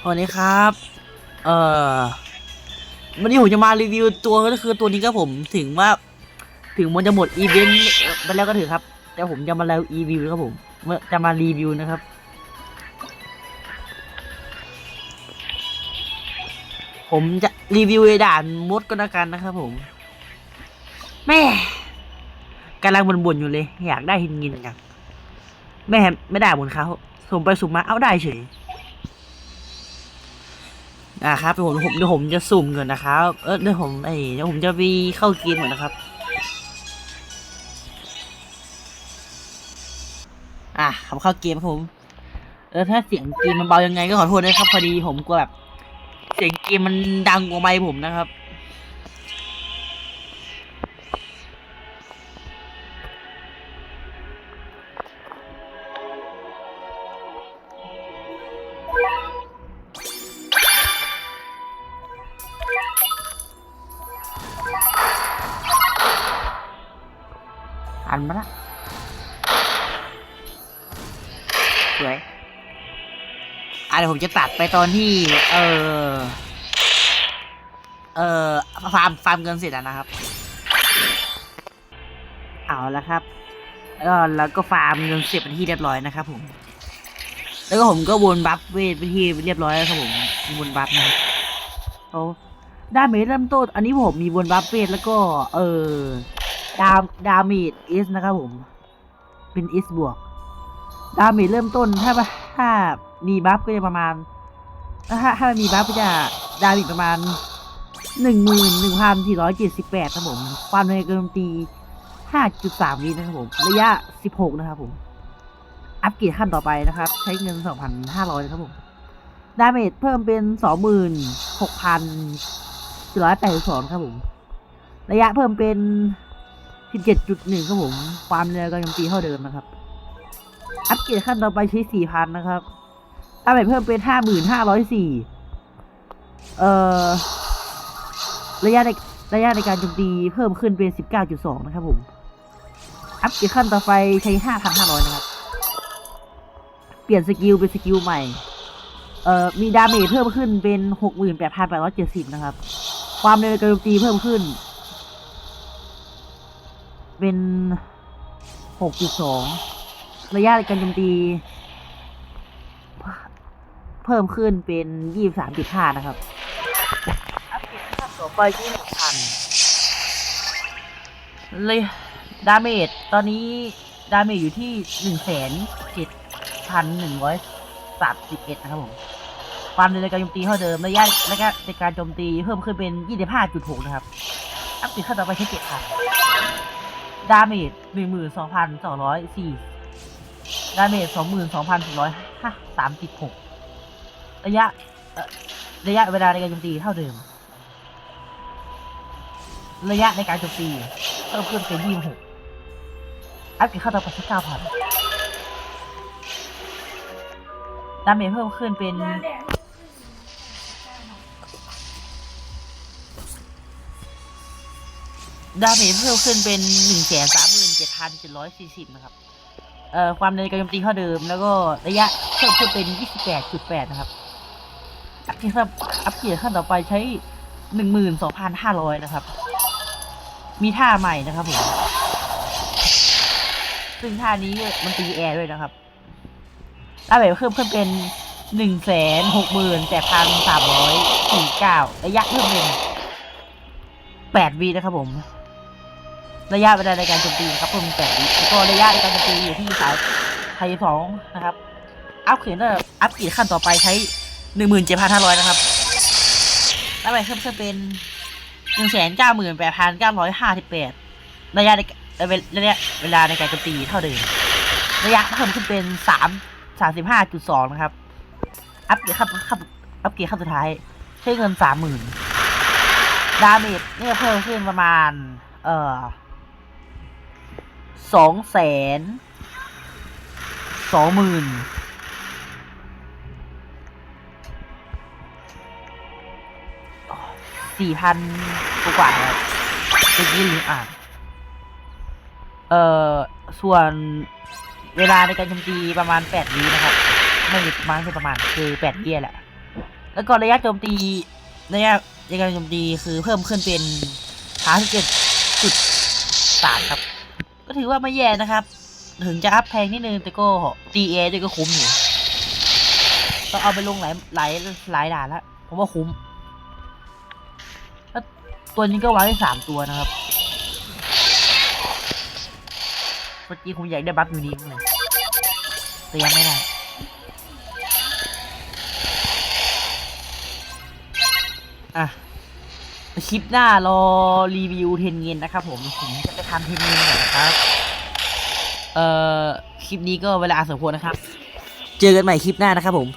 สวัสดีครับ เอ่อ วันนี้ผมจะมารีวิวตัวก็คือตัวนี้ครับผมถึงว่า ถึงมันจะหมดอีเวนต์ไปแล้วก็ถือครับ แต่ผมจะมาแล้วรีวิวครับผมจะมารีวิวนะครับ ผมจะรีวิวด่านมดก็แล้วกันนะครับผม แม่กำลังบ่นๆอยู่เลย อยากได้หินเงินจังแม่ไม่ได้บนเขาสุ่มไปสุ่มมาเอาได้เฉย อ่าครับเดี๋ยวผมผมเดี๋ยวผมจะสุ่มก่อนนะครับ เออเดี๋ยวผมไอ้เดี๋ยวผมจะไปเข้าเกมก่อนนะครับ อะผมเข้าเกมครับผม เออถ้าเสียงเกมมันเบายังไงก็ขอโทษนะครับพอดีผมกลัวแบบเสียงเกมมันดังกว่าไมค์ผมนะครับ นมาละสวยอะเดี๋ยวผมจะตัดไปตอนที่ เออ เออฟาร์มฟาร์มเกินเสร็จแล้วนะครับ เอาละครับแล้วก็แล้วก็ฟาร์มเงินเสร็จเป็นที่เรียบร้อยนะครับผม แล้วก็ผมก็วนบัฟเวทไปที่เรียบร้อยแล้วครับผมวนบัฟนะครับเขาได้เมจเริ่มต้น อันนี้ผมมีวนบัฟเวทแล้วก็ เออ ดามดาเมจเอสนะครับผม เป็นเอสบวก ดาเมจเริ่มต้นถ้าถ้ามีบัฟก็จะประมาณ ถ้าถ้ามันมีบัฟก็จะดาเมจประมาณหนึ่งหมื่นหนึ่งพันสี่ร้อยเจ็ดสิบแปดครับผม ความเร็วการโจมตีห้าจุดสามวินะครับผม ระยะสิบหกนะครับผม อัปเกรดขั้นต่อไปนะครับ ใช้เงินสองพันห้าร้อยนะครับผม ดาเมจเพิ่มเป็นสองหมื่นหกพันสี่ร้อยแปดสิบสองครับผม ระยะเพิ่มเป็น 17.1ครับผม ความเร็วการโจมตีเท่าเดิมนะครับ อัปเกรดขั้นต่อไปใช้ 4,000 นะครับอัปเกรดเพิ่มเป็น 55,400เอ่อ ระยะในระยะในการโจมตีเพิ่มขึ้นเป็น 19.2 นะครับผม อัปเกรดขั้นต่อไปใช้ 5,500 นะครับ เปลี่ยนสกิลเป็นสกิลใหม่ เอ่อ มีดาเมจเพิ่มขึ้นเป็น 68,870 นะครับ ความเร็วในการโจมตีเพิ่มขึ้น เป็น 6.2 ระยะการโจมตี เพิ่มขึ้นเป็น 23.5 นะครับ อัปเกรดขั้นต่อไปที่1,000เลยดาเมจตอนนี้ ดาเมจอยู่ที่ 1,7,131 นะครับผมความเร็วในการโจมตีเท่าเดิมระยะระยะในการโจมตีเพิ่มขึ้นเป็น 25.6 นะครับ อัปเกรดขั้นต่อไปใช้7,000 ดาเมจหนึ่งหมื่นสองพันสองร้อยสี่ดาเมจสองหมื่นสองพันสี่ร้อยห้าสามสิบหกระยะระยะเวลาในการโจมตีเท่าเดิม ระยะในการโจมตีเพิ่มขึ้นเป็นยี่สิบหกอัพเกรดเข้าต่อไปที่เก้าพันดาเมจเพิ่มขึ้นเป็น ดาเมจเพิ่มขึ้นเป็นหนึ่งแสนสามหมื่นเจ็ดพันเจ็ดร้อยสี่สิบนะครับ เอ่อ ความในการโจมตีเท่าเดิม แล้วก็ระยะเพิ่มขึ้นเป็นยี่สิบแปดจุดแปดนะครับ อัพเกรดขั้นอัพเกรดขั้นต่อไปใช้หนึ่งหมื่นสองพันห้าร้อยนะครับ มีท่าใหม่นะครับผม ซึ่งท่านี้มันตีแอร์ด้วยนะครับดาเมจเพิ่มขึ้นเป็นหนึ่งแสนหกหมื่นแปดพันสามร้อยสี่เก้าระยะเพิ่มเป็นแปดวีนะครับผม ระยะเวลาในการโจมตีนะครับเพิ่มแปดวิแล้วก็ระยะในการโจมตีอยู่ที่สายไทยสองนะครับ อัพเขียนอัพเกรดขั้นต่อไปใช้หนึ่งหมื่นเจ็ดพันห้าร้อยนะครับแล้วไปเพิ่มขึ้นเป็นหนึ่งแสนเก้าหมื่นแปดพันเก้าร้อยห้าสิบแปดระยะในระยะเวลาในการโจมตีเท่าเดิม ระยะเพิ่มขึ้นเป็นสามสามสิบห้าจุดสองนะครับ อัพเกรดขั้นขั้นอัพเกรดขั้นสุดท้ายใช้เงินสามหมื่นดาเมจเนี่ยเพิ่มขึ้นประมาณ เอ่อ สองแสนสองหมื่นสี่พันกว่าครับเมื่อกี้ลืมอ่านเอ่อ ส่วนเวลาในการโจมตีประมาณแปดวินะครับ ไม่ประมาณคือประมาณคือแปดวิแหละ แล้วก็ระยะโจมตีระยะระยะโจมตีคือเพิ่มขึ้นเป็นสามสิบเจ็ดจุดสามครับ ก็ถือว่าไม่แย่นะครับ ถึงจะอัพแพงนิดนึงแต่ก็ GA ด้วยก็คุ้มอยู่ต้องเอาไปลงหลายหลายหลายด่านแล้วผมว่าคุ้มแล้วตัวนี้ก็วางได้สามตัวนะครับเมื่อกี้ผมอยากได้บัฟอยู่นี้มากเลยแต่ยังไม่ได้อะ คลิปหน้ารอรีวิวเทนเงินนะครับผมผมจะไปทำเทนเงินก่อนนะครับ เอ่อ คลิปนี้ก็เวลาสมควรนะครับ เจอกันใหม่คลิปหน้านะครับผม